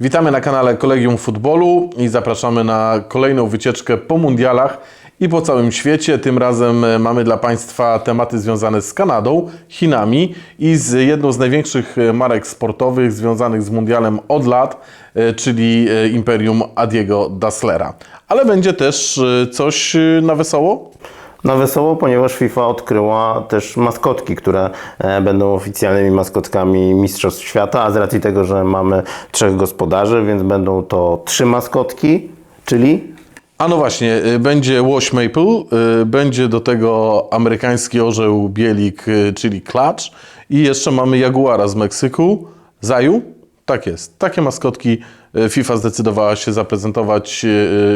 Witamy na kanale Kolegium Futbolu i zapraszamy na kolejną wycieczkę po mundialach i po całym świecie. Tym razem e, mamy dla Państwa tematy związane z Kanadą, Chinami i z jedną z największych e, marek sportowych związanych z mundialem od lat, e, czyli Imperium Adiego Dasslera. Ale będzie też coś na wesoło? Na wesoło, ponieważ FIFA odkryła też maskotki, które e, będą oficjalnymi maskotkami Mistrzostw Świata, a z racji tego, że mamy trzech gospodarzy, więc będą to trzy maskotki, czyli A no właśnie, y, będzie Wash Maple, y, będzie do tego amerykański orzeł bielik, y, czyli klacz i jeszcze mamy Jaguara z Meksyku, Zaju. Tak jest. Takie maskotki FIFA zdecydowała się zaprezentować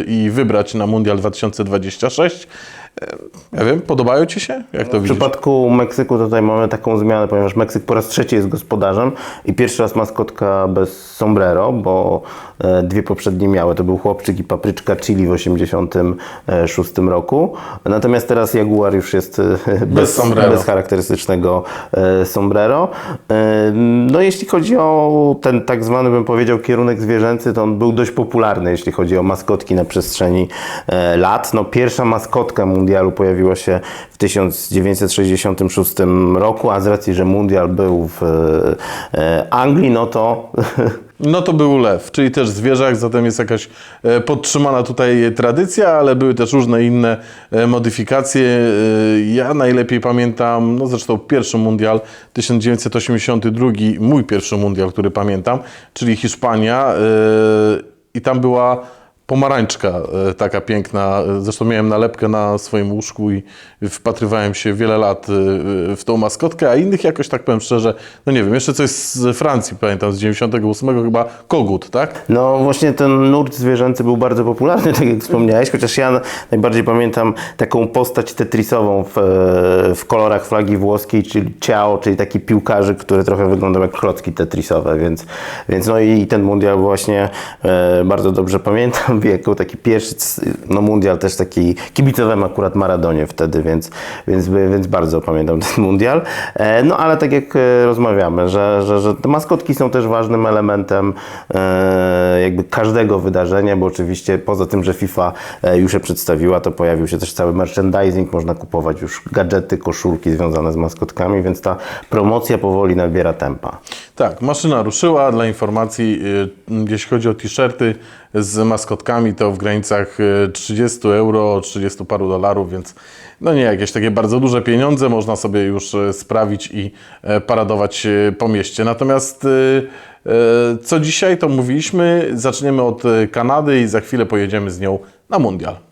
i wybrać na Mundial 2026. Ja wiem, podobają Ci się? Jak to w widzisz? przypadku Meksyku tutaj mamy taką zmianę, ponieważ Meksyk po raz trzeci jest gospodarzem i pierwszy raz maskotka bez sombrero, bo e, dwie poprzednie miały. To był chłopczyk i papryczka chili w 86 roku. Natomiast teraz Jaguar już jest e, bez, sombrero. bez charakterystycznego e, sombrero. E, No jeśli chodzi o ten tak zwany, bym powiedział, kierunek zwierzęcy, to on był dość popularny, jeśli chodzi o maskotki na przestrzeni e, lat. No, pierwsza maskotka mundialu pojawiła się w 1966 roku, a z racji, że mundial był w e, Anglii, no to No to był lew, czyli też zwierzak, zatem jest jakaś e, podtrzymana tutaj tradycja, ale były też różne inne e, modyfikacje. E, Ja najlepiej pamiętam, no zresztą pierwszy mundial 1982, mój pierwszy mundial, który pamiętam, czyli Hiszpania e, i tam była pomarańczka e, taka piękna. E, Zresztą miałem nalepkę na swoim łóżku i wpatrywałem się wiele lat e, w tą maskotkę, a innych jakoś tak powiem szczerze, no nie wiem, jeszcze coś z Francji pamiętam, z 98 chyba kogut, tak? No właśnie ten nurt zwierzęcy był bardzo popularny, tak jak wspomniałeś, chociaż ja najbardziej pamiętam taką postać tetrisową w, w kolorach flagi włoskiej, czyli Ciao, czyli taki piłkarzy, który trochę wyglądał jak klocki tetrisowe, więc, więc no i ten mundial właśnie e, bardzo dobrze pamiętam, jako taki pierwszy no mundial też taki, kibicowałem akurat Maradonie wtedy, więc, więc, więc bardzo pamiętam ten mundial. E, no ale tak jak e, rozmawiamy, że, że, że te maskotki są też ważnym elementem e, jakby każdego wydarzenia, bo oczywiście poza tym, że FIFA już je przedstawiła, to pojawił się też cały merchandising, można kupować już gadżety, koszulki związane z maskotkami, więc ta promocja powoli nabiera tempa. Tak, maszyna ruszyła. Dla informacji, y, jeśli chodzi o t-shirty z maskotkami, to w granicach y, 30 euro, 30 paru dolarów, więc no nie jakieś takie bardzo duże pieniądze, można sobie już y, sprawić i e, paradować y, po mieście. Natomiast y, y, co dzisiaj, to mówiliśmy, zaczniemy od y, Kanady i za chwilę pojedziemy z nią na mundial.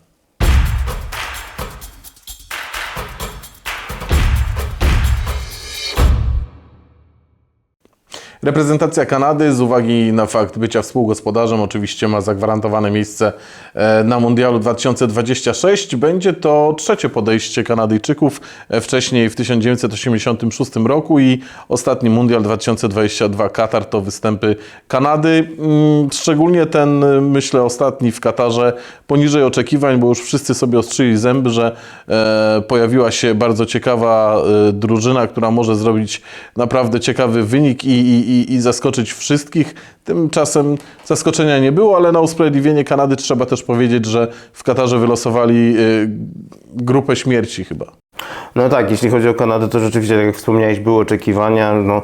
Reprezentacja Kanady z uwagi na fakt bycia współgospodarzem oczywiście ma zagwarantowane miejsce e, na Mundialu 2026. Będzie to trzecie podejście Kanadyjczyków e, wcześniej w 1986 roku i ostatni Mundial 2022 Katar to występy Kanady. Mm, Szczególnie ten, e, myślę, ostatni w Katarze poniżej oczekiwań, bo już wszyscy sobie ostrzyli zęby, że pojawiła się bardzo ciekawa drużyna, która może zrobić naprawdę ciekawy wynik i, i, i, zaskoczyć wszystkich. Tymczasem zaskoczenia nie było, ale na usprawiedliwienie Kanady trzeba też powiedzieć, że w Katarze wylosowali e, grupę śmierci chyba. No tak, jeśli chodzi o Kanadę, to rzeczywiście, tak jak wspomniałeś, były oczekiwania. No,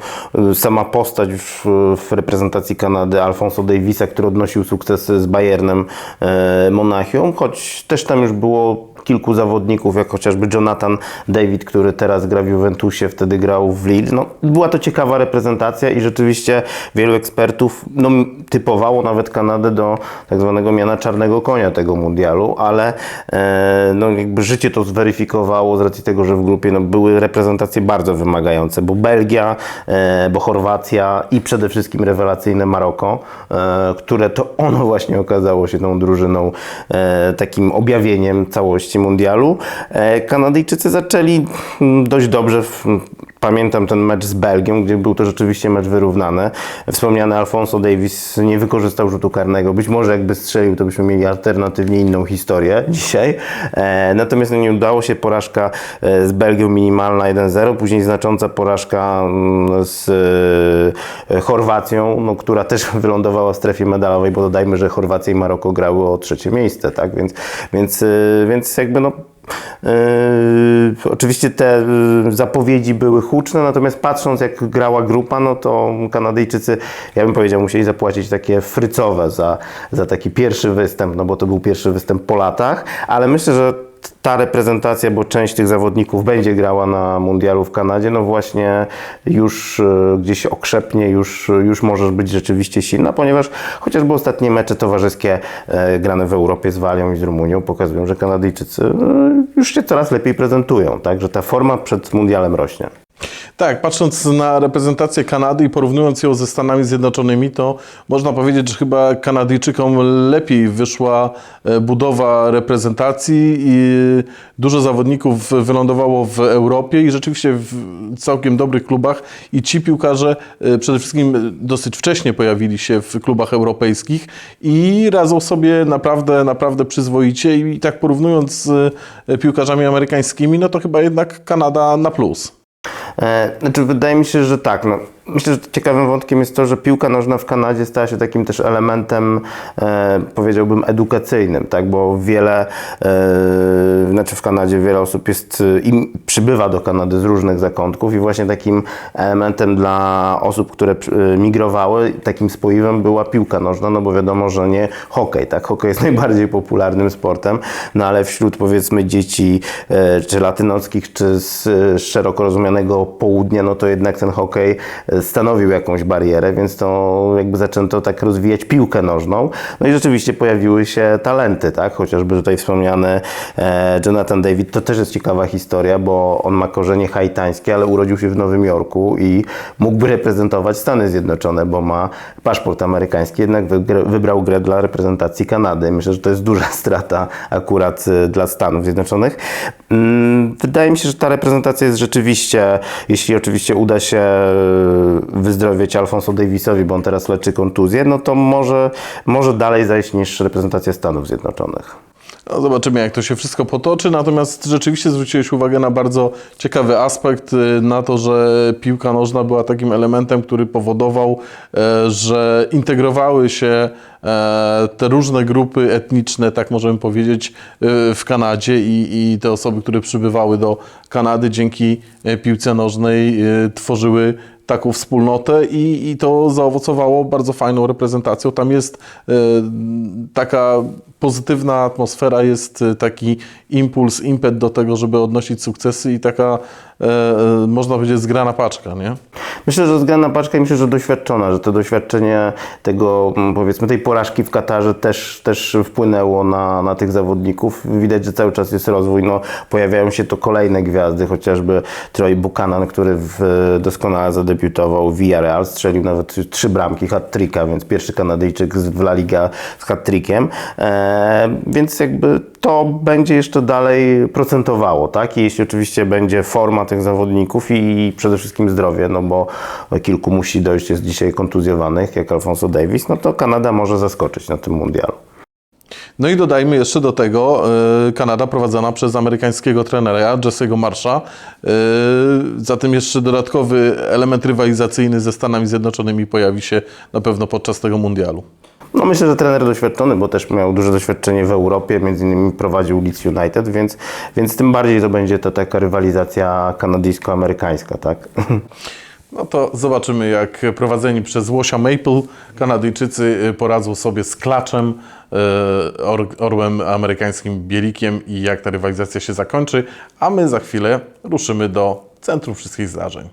y, sama postać w, w reprezentacji Kanady Alfonso Davisa, który odnosił sukcesy z Bayernem e, Monachium, choć też tam już było kilku zawodników, jak chociażby Jonathan David, który teraz gra w Juventusie, wtedy grał w Lille. No, była to ciekawa reprezentacja i rzeczywiście wielu ekspertów no, typowało nawet Kanadę do tak zwanego miana czarnego konia tego mundialu, ale e, no, jakby życie to zweryfikowało z racji tego, że w grupie no, były reprezentacje bardzo wymagające, bo Belgia, e, bo Chorwacja i przede wszystkim rewelacyjne Maroko, e, które to ono właśnie okazało się tą drużyną e, takim objawieniem całości mundialu. E, Kanadyjczycy zaczęli mm, dość dobrze w pamiętam ten mecz z Belgią, gdzie był to rzeczywiście mecz wyrównany. Wspomniany Alfonso Davis nie wykorzystał rzutu karnego. Być może jakby strzelił, to byśmy mieli alternatywnie inną historię dzisiaj. E, natomiast no, nie udało się. Porażka e, z Belgią minimalna 1-0, później znacząca porażka mm, z e, Chorwacją, no, która też wylądowała w strefie medalowej, bo dodajmy, że Chorwacja i Maroko grały o trzecie miejsce, tak? Więc, więc, więc jakby no oczywiście te yy, zapowiedzi były huczne, natomiast patrząc jak grała grupa, no to Kanadyjczycy, ja bym powiedział, musieli zapłacić takie frycowe za, za taki pierwszy występ, no bo to był pierwszy występ po latach, ale myślę, że ta reprezentacja, bo część tych zawodników będzie grała na mundialu w Kanadzie, no właśnie już e, gdzieś okrzepnie, już, już możesz być rzeczywiście silna, ponieważ chociażby ostatnie mecze towarzyskie e, grane w Europie z Walią i z Rumunią pokazują, że Kanadyjczycy e, już się coraz lepiej prezentują, tak, że ta forma przed mundialem rośnie. Tak, patrząc na reprezentację Kanady i porównując ją ze Stanami Zjednoczonymi, to można powiedzieć, że chyba Kanadyjczykom lepiej wyszła e, budowa reprezentacji i dużo zawodników wylądowało w Europie i rzeczywiście w całkiem dobrych klubach i ci piłkarze e, przede wszystkim dosyć wcześnie pojawili się w klubach europejskich i radzą sobie naprawdę, naprawdę przyzwoicie i tak porównując z e, piłkarzami amerykańskimi, no to chyba jednak Kanada na plus. E, Znaczy, wydaje mi się, że tak. No, myślę, że ciekawym wątkiem jest to, że piłka nożna w Kanadzie stała się takim też elementem, e, powiedziałbym, edukacyjnym, tak? Bo wiele, e, znaczy w Kanadzie wiele osób jest, e, im przybywa do Kanady z różnych zakątków i właśnie takim elementem dla osób, które e, migrowały, takim spoiwem była piłka nożna, no bo wiadomo, że nie hokej, tak? Hokej jest najbardziej popularnym sportem, no ale wśród powiedzmy dzieci e, czy latynockich, czy z e, szeroko rozumianego południa, no to jednak ten hokej stanowił jakąś barierę, więc to jakby zaczęto tak rozwijać piłkę nożną. No i rzeczywiście pojawiły się talenty, tak? Chociażby tutaj wspomniany e, Jonathan David, to też jest ciekawa historia, bo on ma korzenie haitańskie, ale urodził się w Nowym Jorku i mógłby reprezentować Stany Zjednoczone, bo ma paszport amerykański, jednak wybrał grę dla reprezentacji Kanady. Myślę, że to jest duża strata akurat y, dla Stanów Zjednoczonych. Mm, Wydaje mi się, że ta reprezentacja jest rzeczywiście, jeśli oczywiście uda się wyzdrowieć Alfonso Davisowi, bo on teraz leczy kontuzję, no to może, może dalej zajść niż reprezentacja Stanów Zjednoczonych. No, zobaczymy, jak to się wszystko potoczy. Natomiast rzeczywiście zwróciłeś uwagę na bardzo ciekawy aspekt, y, na to, że piłka nożna była takim elementem, który powodował, e, że integrowały się e, te różne grupy etniczne, tak możemy powiedzieć, y, w Kanadzie i, i te osoby, które przybywały do Kanady dzięki e, piłce nożnej tworzyły taką wspólnotę i, i to zaowocowało bardzo fajną reprezentacją. Tam jest e, taka pozytywna atmosfera, jest e, taki impuls, impet do tego, żeby odnosić sukcesy i taka, e, e, można powiedzieć, zgrana paczka, nie? Myślę, że zgrana paczka i myślę, że doświadczona, że to doświadczenie tego, mm, powiedzmy, tej porażki w Katarze też, też wpłynęło na, na tych zawodników. Widać, że cały czas jest rozwój. No, pojawiają się to kolejne gwiazdy, chociażby Troy Buchanan, który w, doskonale zadebiutował w Villarreal, strzelił nawet trzy bramki, hat-tricka, więc pierwszy Kanadyjczyk w La Liga z hat-trickiem. E, więc jakby to będzie jeszcze dalej procentowało, tak? I jeśli oczywiście będzie forma tych zawodników i przede wszystkim zdrowie, no bo kilku musi dojść, jest dzisiaj kontuzjowanych, jak Alfonso Davis, no to Kanada może zaskoczyć na tym mundialu. No i dodajmy jeszcze do tego e, Kanada prowadzona przez amerykańskiego trenera Jesse'ego Marsha. E, Zatem jeszcze dodatkowy element rywalizacyjny ze Stanami Zjednoczonymi pojawi się na pewno podczas tego mundialu. No myślę, że trener doświadczony, bo też miał duże doświadczenie w Europie, między innymi prowadził Leeds United, więc, więc tym bardziej to będzie to taka rywalizacja kanadyjsko-amerykańska, tak? No to zobaczymy, jak prowadzeni przez Łosia Maple Kanadyjczycy y, poradzą sobie z klaczem, y, or, orłem amerykańskim bielikiem i jak ta rywalizacja się zakończy, a my za chwilę ruszymy do centrum wszystkich zdarzeń.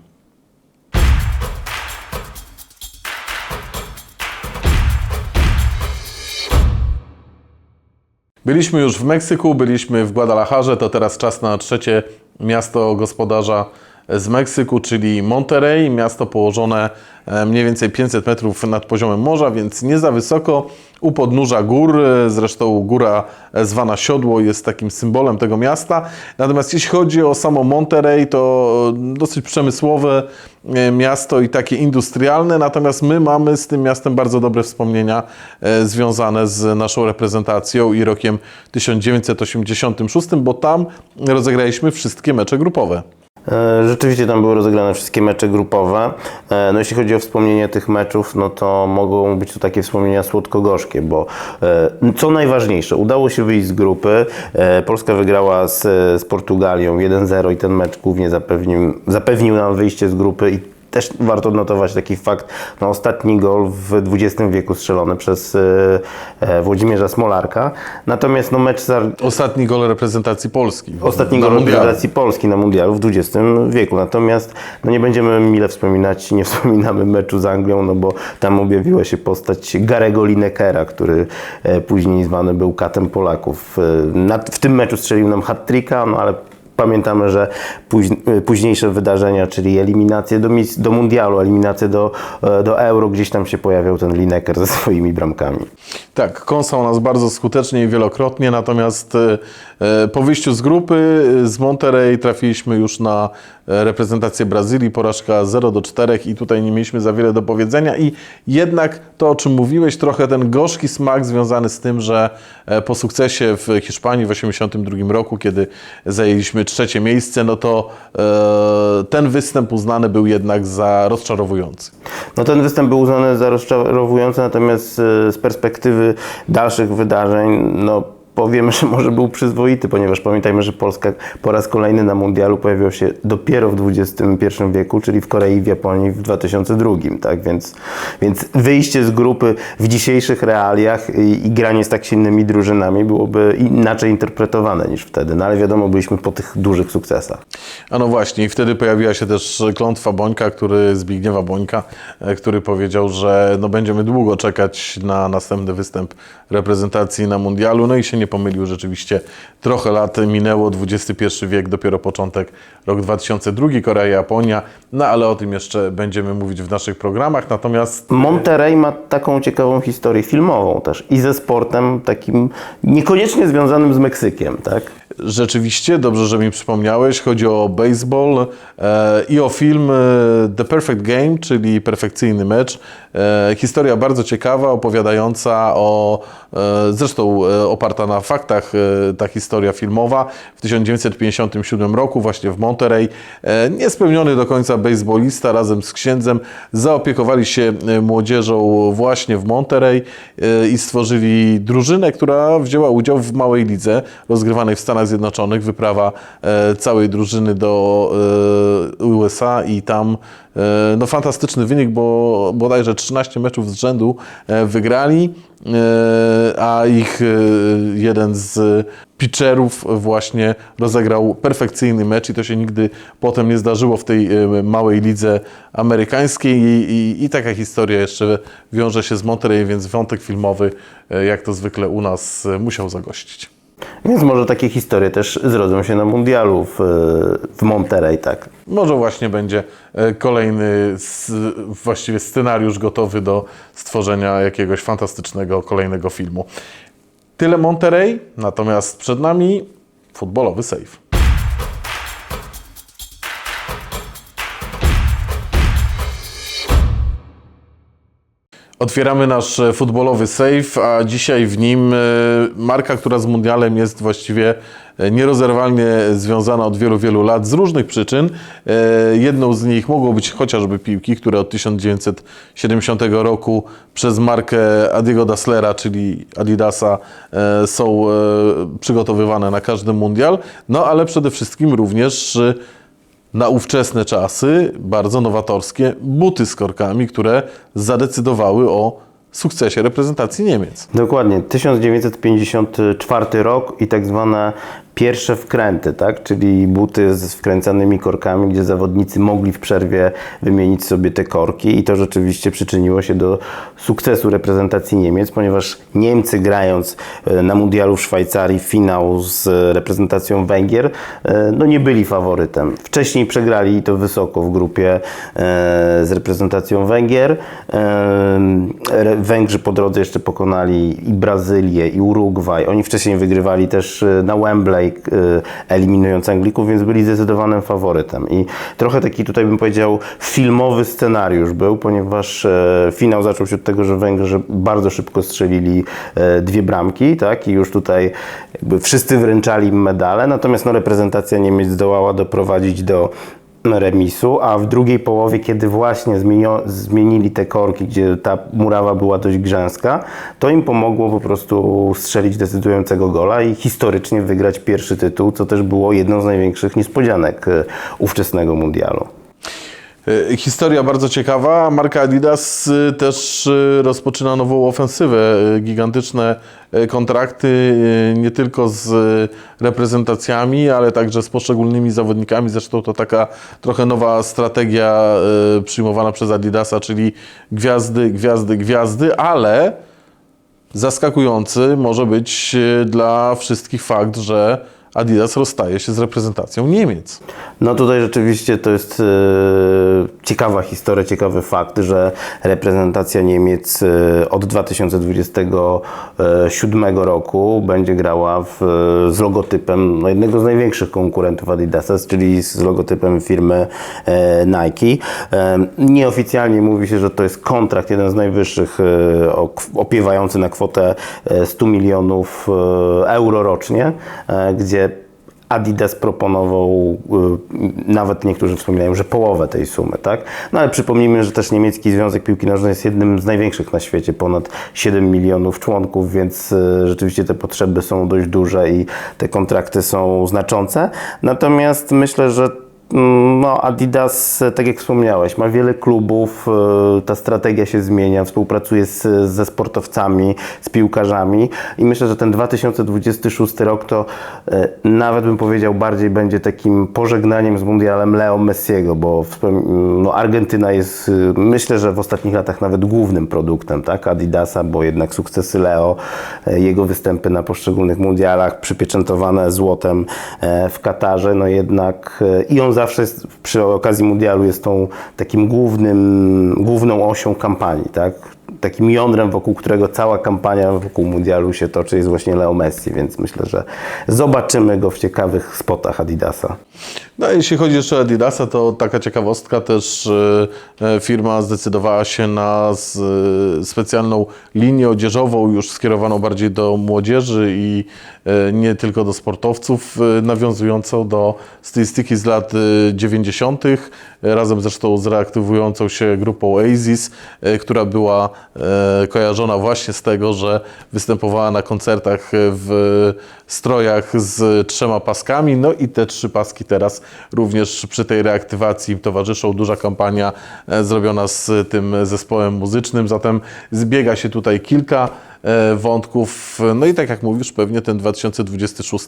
Byliśmy już w Meksyku, byliśmy w Guadalajarze, to teraz czas na trzecie miasto gospodarza z Meksyku, czyli Monterrey, miasto położone mniej więcej 500 metrów nad poziomem morza, więc nie za wysoko. U podnóża gór, e, zresztą góra e, zwana Siodło jest takim symbolem tego miasta. Natomiast jeśli chodzi o samo Monterey, to e, dosyć przemysłowe e, miasto i takie industrialne, natomiast my mamy z tym miastem bardzo dobre wspomnienia e, związane z naszą reprezentacją i rokiem 1986, bo tam rozegraliśmy wszystkie mecze grupowe. E, Rzeczywiście tam były rozegrane wszystkie mecze grupowe. E, No jeśli chodzi o wspomnienie tych meczów, no to mogą być to takie wspomnienia słodko-gorzkie, bo e, co najważniejsze, udało się wyjść z grupy. Polska wygrała z, z Portugalią 1-0 i ten mecz głównie zapewnił, zapewnił nam wyjście z grupy i też warto odnotować taki fakt, no ostatni gol w XX wieku strzelony przez e, e, Włodzimierza Smolarka. Natomiast no mecz Ostatni gol reprezentacji Polski. Ostatniego na mundialu. reprezentacji Polski na mundialu w XX wieku. Natomiast no nie będziemy mile wspominać, nie wspominamy meczu z Anglią, no bo tam objawiła się postać Garego Linekera, który e, później zwany był katem Polaków. E, w tym meczu strzelił nam hat-tricka, no ale Pamiętamy, że e, późniejsze wydarzenia, czyli eliminacje do, do mundialu, eliminacje do, e, do euro, gdzieś tam się pojawiał ten Lineker ze swoimi bramkami. Tak, kąsał nas bardzo skutecznie i wielokrotnie, natomiast e, e, po wyjściu z grupy e, z Monterey trafiliśmy już na reprezentację Brazylii, porażka 0 do 4 i tutaj nie mieliśmy za wiele do powiedzenia i jednak to, o czym mówiłeś, trochę ten gorzki smak związany z tym, że e, po sukcesie w Hiszpanii w 1982 roku, kiedy zajęliśmy trzecie miejsce, no to e, ten występ uznany był jednak za rozczarowujący. No ten występ był uznany za rozczarowujący, natomiast e, z perspektywy dalszych wydarzeń, no powiemy, że może był przyzwoity, ponieważ pamiętajmy, że Polska po raz kolejny na mundialu pojawiła się dopiero w XXI wieku, czyli w Korei i w Japonii w 2002, tak? Więc, więc wyjście z grupy w dzisiejszych realiach i, i granie z tak silnymi drużynami byłoby inaczej interpretowane niż wtedy, no ale wiadomo, byliśmy po tych dużych sukcesach. A no właśnie, i wtedy pojawiła się też klątwa Bońka, który, Zbigniewa Bońka, e, który powiedział, że no będziemy długo czekać na następny występ reprezentacji na mundialu. No i się nie pomylił, rzeczywiście trochę lat minęło, XXI wiek, dopiero początek, rok 2002, Korea, Japonia, no ale o tym jeszcze będziemy mówić w naszych programach, natomiast Monterey ma taką ciekawą historię filmową też i ze sportem takim niekoniecznie związanym z Meksykiem, tak? Rzeczywiście, dobrze, że mi przypomniałeś. Chodzi o baseball e, i o film e, The Perfect Game, czyli perfekcyjny mecz. E, historia bardzo ciekawa, opowiadająca o, e, zresztą e, oparta na faktach, e, ta historia filmowa. W 1957 roku właśnie w Monterey e, niespełniony do końca baseballista razem z księdzem zaopiekowali się e, młodzieżą właśnie w Monterey i stworzyli drużynę, która wzięła udział w małej lidze rozgrywanej w Stanach Zjednoczonych. Wyprawa całej drużyny do USA i tam no, fantastyczny wynik, bo bodajże 13 meczów z rzędu wygrali, a ich e, jeden z pitcherów właśnie rozegrał perfekcyjny mecz i to się nigdy potem nie zdarzyło w tej e, małej lidze amerykańskiej i, i, i taka historia jeszcze wiąże się z Monterey, więc wątek filmowy, e, jak to zwykle u nas, e, musiał zagościć. Więc może takie historie też zrodzą się na mundialu w, w Monterey, tak? Może właśnie będzie e, kolejny właściwie scenariusz gotowy do stworzenia jakiegoś fantastycznego kolejnego filmu. Tyle Monterey, natomiast przed nami futbolowy save. Otwieramy nasz e, futbolowy save, a dzisiaj w nim e, marka, która z mundialem jest właściwie e, nierozerwalnie związana od wielu, wielu lat z różnych przyczyn. Jedną z nich mogło być chociażby piłki, które od 1970 roku przez markę Adiego Dasslera, czyli Adidasa, są przygotowywane na każdy mundial. No ale przede wszystkim również na ówczesne czasy bardzo nowatorskie buty z korkami, które zadecydowały o sukcesie reprezentacji Niemiec. Dokładnie. 1954 rok i tak zwane pierwsze wkręty, tak? czyli buty z wkręcanymi korkami, gdzie zawodnicy mogli w przerwie wymienić sobie te korki i to rzeczywiście przyczyniło się do sukcesu reprezentacji Niemiec, ponieważ Niemcy grając e, na mundialu w Szwajcarii finał z reprezentacją Węgier, e, no nie byli faworytem. Wcześniej przegrali i to wysoko w grupie e, z reprezentacją Węgier. Węgrzy po drodze jeszcze pokonali i Brazylię, i Urugwaj. Oni wcześniej wygrywali też na Wembley, e, eliminując Anglików, więc byli zdecydowanym faworytem. I trochę taki tutaj bym powiedział filmowy scenariusz był, ponieważ e, finał zaczął się od tego, że Węgrzy bardzo szybko strzelili e, dwie bramki, tak? I już tutaj jakby wszyscy wręczali im medale, natomiast no, reprezentacja Niemiec zdołała doprowadzić do remisu, a w drugiej połowie, kiedy właśnie zmienio, zmienili te korki, gdzie ta murawa była dość grzęska, to im pomogło po prostu strzelić decydującego gola i historycznie wygrać pierwszy tytuł, co też było jedną z największych niespodzianek e, ówczesnego mundialu. E, Historia bardzo ciekawa. Marka Adidas y, też y, rozpoczyna nową ofensywę. Y, Gigantyczne y, kontrakty nie tylko z reprezentacjami, ale także z poszczególnymi zawodnikami. Zresztą to taka trochę nowa strategia przyjmowana przez Adidasa, czyli gwiazdy, gwiazdy, gwiazdy, ale zaskakujący może być dla wszystkich fakt, że Adidas rozstaje się z reprezentacją Niemiec. No tutaj rzeczywiście to jest e, ciekawa historia, ciekawy fakt, że reprezentacja Niemiec e, od 2027 roku będzie grała w, z logotypem no, jednego z największych konkurentów Adidasa, czyli z logotypem firmy e, Nike. E, nieoficjalnie mówi się, że to jest kontrakt, jeden z najwyższych, e, opiewający na kwotę e, 100 milionów euro rocznie, gdzie Adidas proponował, y, nawet niektórzy wspominają, że połowę tej sumy, tak? No ale przypomnijmy, że też niemiecki Związek Piłki Nożnej jest jednym z największych na świecie, ponad 7 milionów członków, więc y, rzeczywiście te potrzeby są dość duże i te kontrakty są znaczące. Natomiast myślę, że no, Adidas, tak jak wspomniałeś, ma wiele klubów, e, ta strategia się zmienia, współpracuje z, ze sportowcami, z piłkarzami i myślę, że ten 2026 rok to e, nawet bym powiedział bardziej będzie takim pożegnaniem z mundialem Leo Messiego, bo no, Argentyna jest e, myślę, że w ostatnich latach nawet głównym produktem tak, Adidasa, bo jednak sukcesy Leo, jego występy na poszczególnych mundialach przypieczętowane złotem w Katarze, no jednak i on zawsze jest, przy okazji mundialu jest tą takim głównym, główną osią kampanii, tak? Takim jądrem, wokół którego cała kampania wokół mundialu się toczy, jest właśnie Leo Messi, więc myślę, że zobaczymy go w ciekawych spotach Adidasa. No, jeśli chodzi jeszcze o Adidasa, to taka ciekawostka też e, e, firma zdecydowała się na e, specjalną linię odzieżową, już skierowaną bardziej do młodzieży i nie tylko do sportowców, nawiązującą do stylistyki z lat e, 90., e, razem zresztą z reaktywującą się grupą Oasis, e, która była e, kojarzona właśnie z tego, że występowała na koncertach w strojach z trzema paskami, no i te trzy paski teraz również przy tej reaktywacji towarzyszą. Duża kampania e, zrobiona z tym zespołem muzycznym, zatem zbiega się tutaj kilka wątków. No i tak jak mówisz, pewnie ten 2026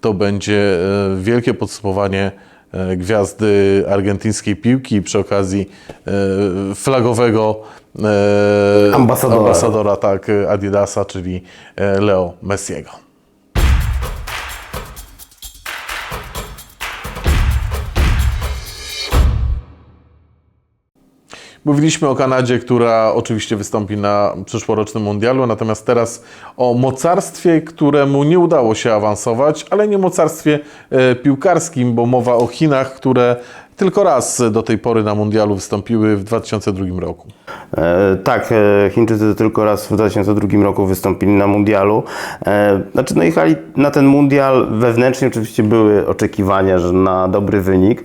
to będzie wielkie podsumowanie gwiazdy argentyńskiej piłki przy okazji e, flagowego e, Ambasadora. ambasadora tak, Adidasa, czyli e, Leo Messiego. Mówiliśmy o Kanadzie, która oczywiście wystąpi na przyszłorocznym mundialu, natomiast teraz o mocarstwie, któremu nie udało się awansować, ale nie mocarstwie e, piłkarskim, bo mowa o Chinach, które tylko raz do tej pory na mundialu wystąpiły w 2002 roku. E, tak, e, Chińczycy tylko raz w 2002 roku wystąpili na mundialu. E, znaczy, no jechali na ten mundial wewnętrznie oczywiście były oczekiwania, że na dobry wynik.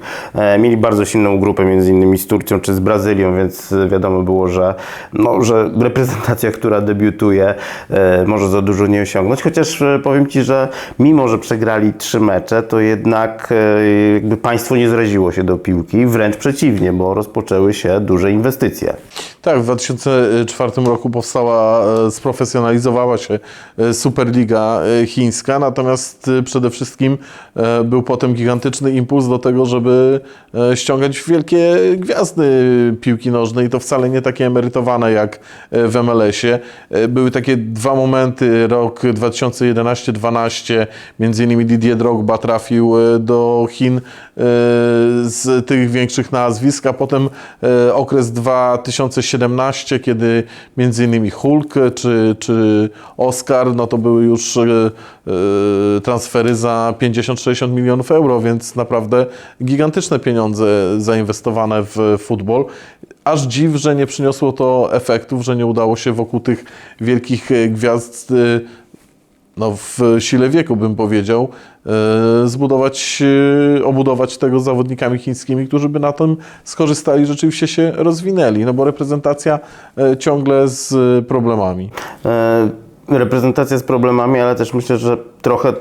Mieli bardzo silną grupę między innymi z Turcją czy z Brazylią, więc wiadomo było, że, no, że reprezentacja, która debiutuje, może za dużo nie osiągnąć. Chociaż powiem Ci, że mimo, że przegrali trzy mecze, to jednak jakby państwo nie zraziło się do piłki, wręcz przeciwnie, bo rozpoczęły się duże inwestycje. Tak, w 2004 roku powstała, e, sprofesjonalizowała się e, Superliga e, Chińska, natomiast przede wszystkim był potem gigantyczny impuls do tego, żeby ściągać wielkie gwiazdy piłki nożnej i to wcale nie takie emerytowane jak w MLS-ie. Były takie dwa momenty, rok 2011-12, między innymi Didier Drogba trafił do Chin z tych większych nazwisk, a potem okres 2007 17, kiedy między innymi Hulk czy, czy Oscar, no to były już e, e, transfery za 50-60 milionów euro, więc naprawdę gigantyczne pieniądze zainwestowane w futbol. Aż dziw, że nie przyniosło to efektów, że nie udało się wokół tych wielkich e, gwiazd no, w sile wieku bym powiedział, e, zbudować, e, obudować tego zawodnikami chińskimi, którzy by na tym skorzystali, rzeczywiście się rozwinęli, no bo reprezentacja e, ciągle z problemami. Reprezentacja z problemami, ale też myślę, że trochę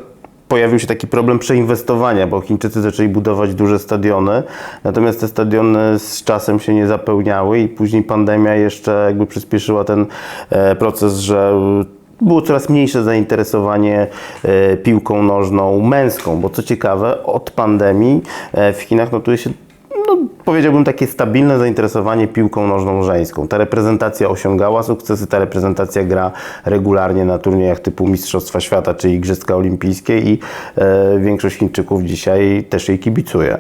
pojawił się taki problem przeinwestowania, bo Chińczycy zaczęli budować duże stadiony, natomiast te stadiony z czasem się nie zapełniały i później pandemia jeszcze jakby przyspieszyła ten proces, że było coraz mniejsze zainteresowanie e, piłką nożną męską, bo co ciekawe, od pandemii e, w Chinach notuje się no, powiedziałbym takie stabilne zainteresowanie piłką nożną żeńską. Ta reprezentacja osiągała sukcesy, ta reprezentacja gra regularnie na turniejach typu Mistrzostwa Świata czy Igrzyska Olimpijskie i e, większość Chińczyków dzisiaj też jej kibicuje.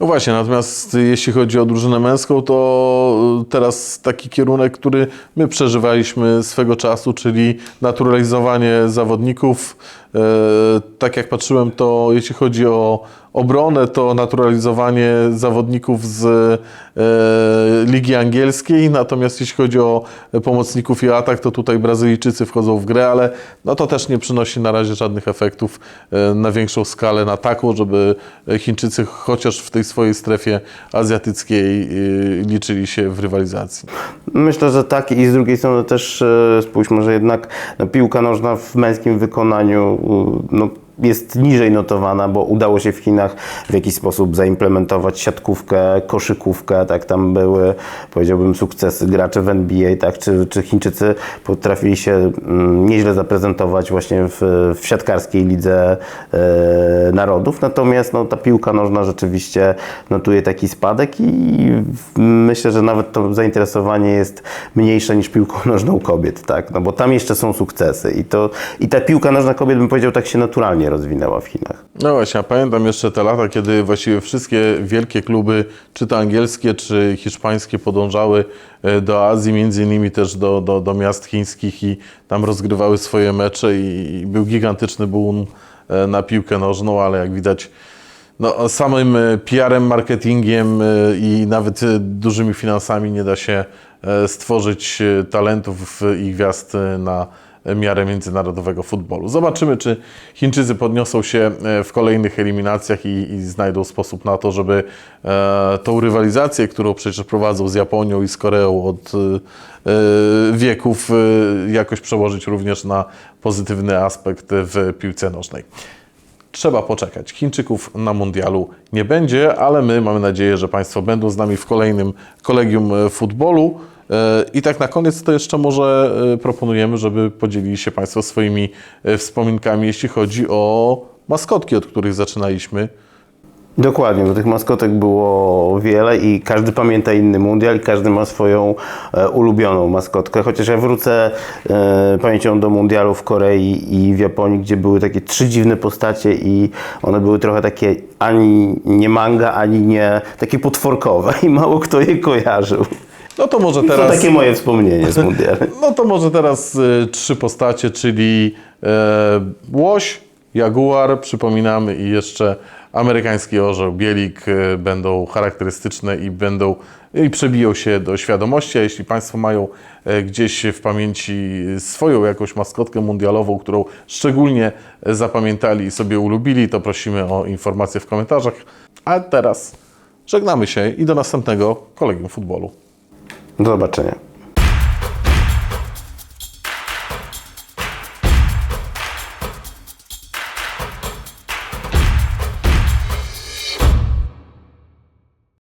No właśnie, natomiast jeśli chodzi o drużynę męską, to y, teraz taki kierunek, który my przeżywaliśmy swego czasu, czyli naturalizowanie zawodników. E, Tak jak patrzyłem, to jeśli chodzi o obronę, to naturalizowanie zawodników z e, Ligi Angielskiej, natomiast jeśli chodzi o pomocników i atak, to tutaj Brazylijczycy wchodzą w grę, ale no to też nie przynosi na razie żadnych efektów e, na większą skalę, na taką, żeby Chińczycy chociaż w tej swojej strefie azjatyckiej liczyli się w rywalizacji. Myślę, że tak i z drugiej strony też spójrzmy, że jednak no, piłka nożna w męskim wykonaniu e, no, jest niżej notowana, bo udało się w Chinach w jakiś sposób zaimplementować siatkówkę, koszykówkę, tak tam były, powiedziałbym, sukcesy graczy w NBA, tak, czy, czy Chińczycy potrafili się mm, nieźle zaprezentować właśnie w, w siatkarskiej lidze e, narodów, natomiast no, ta piłka nożna rzeczywiście notuje taki spadek i myślę, że nawet to zainteresowanie jest mniejsze niż piłką nożną kobiet, tak, no bo tam jeszcze są sukcesy i to, i ta piłka nożna kobiet, bym powiedział, tak się naturalnie rozwinęła w Chinach. No właśnie, ja pamiętam jeszcze te lata, kiedy właściwie wszystkie wielkie kluby, czy to angielskie, czy hiszpańskie, podążały e, do Azji, między innymi też do, do, do miast chińskich i tam rozgrywały swoje mecze i, i był gigantyczny boom e, na piłkę nożną, ale jak widać no, samym e, PR-em, marketingiem i nawet dużymi finansami nie da się stworzyć talentów i gwiazd na miarę międzynarodowego futbolu. Zobaczymy, czy Chińczycy podniosą się e, w kolejnych eliminacjach i, i znajdą sposób na to, żeby e, tą rywalizację, którą przecież prowadzą z Japonią i z Koreą od e, e, wieków, e, jakoś przełożyć również na pozytywny aspekt w piłce nożnej. Trzeba poczekać. Chińczyków na mundialu nie będzie, ale my mamy nadzieję, że Państwo będą z nami w kolejnym kolegium e, futbolu. E, I tak na koniec to jeszcze może e, proponujemy, żeby podzielili się Państwo swoimi e, wspominkami, jeśli chodzi o maskotki, od których zaczynaliśmy. Dokładnie, bo tych maskotek było wiele i każdy pamięta inny mundial i każdy ma swoją ulubioną maskotkę. Chociaż ja wrócę e, pamięcią do mundialu w Korei i w Japonii, gdzie były takie trzy dziwne postacie i one były trochę takie ani nie manga, ani nie takie potworkowe i mało kto je kojarzył. No to może To teraz... takie moje wspomnienie z mundialu. No to może teraz y, trzy postacie, czyli e, łoś, jaguar, przypominamy, i jeszcze amerykański orzeł, bielik e, będą charakterystyczne i będą i przebiją się do świadomości. A jeśli Państwo mają e, gdzieś w pamięci swoją jakąś maskotkę mundialową, którą szczególnie zapamiętali i sobie ulubili, to prosimy o informacje w komentarzach. A teraz żegnamy się i do następnego kolegium futbolu. Do zobaczenia.